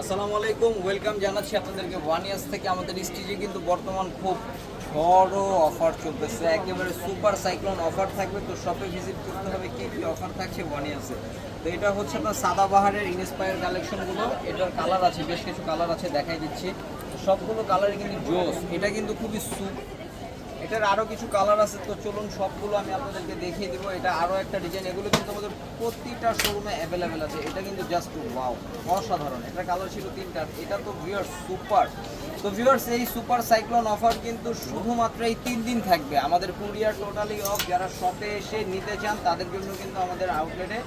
আসসালামু আলাইকুম, ওয়েলকাম জানাচ্ছি আপনাদেরকে ওয়ান ইয়ার্স থেকে। আমাদের স্টেজে কিন্তু বর্তমান খুব বড় অফার চলতেছে। একেবারে সুপার সাইক্লোন অফার থাকবে। তো শপে ভিজিট করতে হবে, কী কী অফার থাকছে ওয়ান ইয়ার্সে তো এটা হচ্ছে আপনার সাদাবাহারের ইনস্পায়ার কালেকশনগুলো। এটার কালার আছে, বেশ কিছু কালার আছে, দেখাই দিচ্ছি। সবগুলো কালারই কিন্তু জোস। এটা কিন্তু খুবই সুপ এটার আরও কিছু কালার আছে, তো চলুন সবগুলো আমি আপনাদেরকে দেখিয়ে দেবো। এটা আরও একটা ডিজাইন এগুলো কিন্তু আমাদের প্রতিটা শোরুমে অ্যাভেলেবেল আছে। এটা কিন্তু জাস্ট ওয়াও অসাধারণ। এটা কালার ছিল তিনটা। এটা তো ভিউয়ার্স সুপার তো ভিউয়ার্স এই সুপার সাইক্লোন অফার কিন্তু শুধুমাত্র এই তিন দিন থাকবে। আমাদের কুরিয়ার টোটালি অফ যারা শপে এসে নিতে চান, তাদের জন্য কিন্তু আমাদের আউটলেটে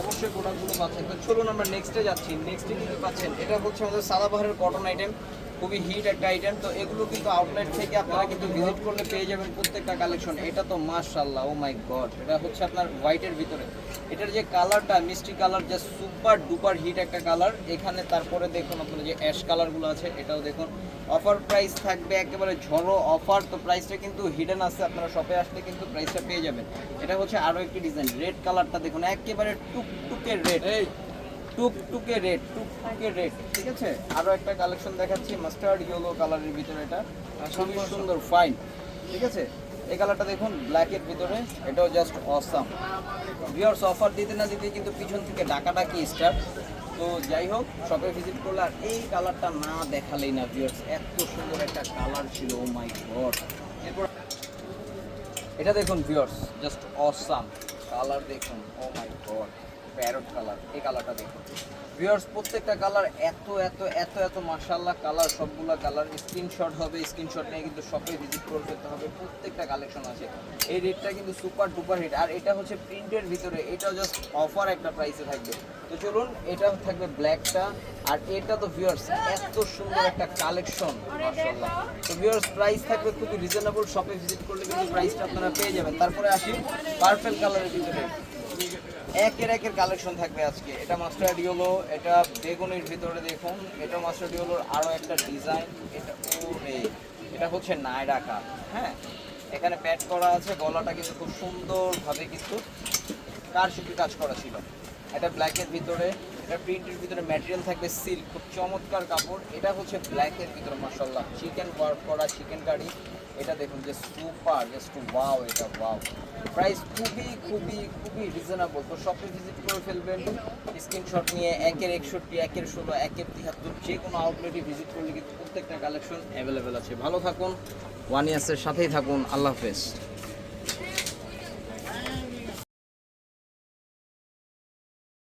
অবশ্যই প্রোডাক্টগুলো পাচ্ছেন। তো চলুন আমরা নেক্সটে যাচ্ছি। নেক্সটে কি কি পাচ্ছেন? এটা হচ্ছে আমাদের সাদা সাদাবাহারের কটন আইটেম খুবই হিট একটা আইটেম তো এগুলো কিন্তু আউটলেট থেকে আপনারা কিন্তু ভিজিট করলে পেয়ে যাবেন প্রত্যেকটা কালেকশন এটা তো মাশাল্লাহ ও মাই গড এটা হচ্ছে আপনার হোয়াইটের ভিতরে। এটার যে কালারটা মিষ্টি colour just super duper hit একটা কালার এখানে তারপরে দেখুন আপনার যে অ্যাশ কালারগুলো আছে, এটাও দেখুন। অফার প্রাইস থাকবে একেবারে ঝড়ো অফার তো প্রাইসটা কিন্তু হিডেন আছে, আপনারা শপে আসলে কিন্তু প্রাইসটা পেয়ে যাবেন। এটা হচ্ছে আরও একটি ডিজাইন রেড কালারটা দেখুন, একেবারে টুকটুকে রেড টুকটুকে রেড টুকটুকে রেড ঠিক আছে? আরও একটা কালেকশন দেখাচ্ছি মাস্টার্ড ইয়েলো কালারের ভিতরে এটা। খুবই সুন্দর ফাইন ঠিক আছে? এই কালারটা দেখুন ব্ল্যাকের ভিতরে এটাও জাস্ট অসাম ভিউয়ার্স অফার দিতে না দিতে কিন্তু পিছন থেকে ডাকাডাকি স্টার্ট তো যাই হোক শপে ভিজিট করলে আর এই কালারটা না দেখালেই না ভিউয়ার্স এত সুন্দর একটা কালার ছিল ও মাই গড এরপর এটা দেখুন ভিউয়ার্স জাস্ট অসাম কালার দেখুন oh my god parrot colour এই কালারটা দেখুন। ভিউয়ার্স প্রত্যেকটা কালার এত এত এত এত মার্শাল্লাহ কালার সবগুলা কালার স্ক্রিনশট হবে স্ক্রিনশট নিয়ে কিন্তু শপে ভিজিট করে যেতে হবে, প্রত্যেকটা কালেকশন আছে। এই রেটটা কিন্তু সুপার ডুপার হিট আর এটা হচ্ছে প্রিন্টের ভিতরে, এটাও জাস্ট অফার একটা প্রাইসে থাকবে। তো চলুন, এটা থাকবে ব্ল্যাকটা আর এটা তো ভিউয়ার্স এত সুন্দর একটা কালেকশন মার্শাল্লাহ তো ভিউয়ার্স প্রাইস থাকবে খুবই রিজনেবল শপে ভিজিট করলে কিন্তু প্রাইসটা আপনারা পেয়ে যাবেন। তারপরে আসি পার্পেল কালারের ভিতরে। একের একের কালেকশন থাকবে আজকে। এটা মাস্টার ডিওলো এটা বেগুনের ভিতরে দেখুন এটা মাস্টার ডিওলোর আরও একটা ডিজাইন এটা এটা হচ্ছে নায়রা কাপ হ্যাঁ? এখানে প্যাড করা আছে, গলাটা কিন্তু খুব সুন্দরভাবে কিন্তু কার শিল্পী কাজ করা ছিল। এটা ব্ল্যাকের ভিতরে এটা প্রিন্টের ভিতরে ম্যাটেরিয়াল থাকবে সিল্ক খুব চমৎকার কাপড়। এটা হচ্ছে ব্ল্যাকের ভিতরে মাসাল্লাহ চিকেন ওয়ার্ক করা চিকেন কারি এটা দেখুন, যে সুপার জাস্ট ওয়াও এটা ওয়াও প্রাইস খুবই খুবই খুবই রিজনেবল তো শপে ভিজিট করে ফেলবেন। স্ক্রিনশট নিয়ে একের একষট্টি, একের ষোলো, একের তিয়াত্তর যে কোনো আউটলেটে ভিজিট করলে কিন্তু প্রত্যেকটা কালেকশন অ্যাভেলেবেল আছে। ভালো থাকুন ওয়ান ইয়ার্সের সাথেই থাকুন। আল্লাহ হাফেজ।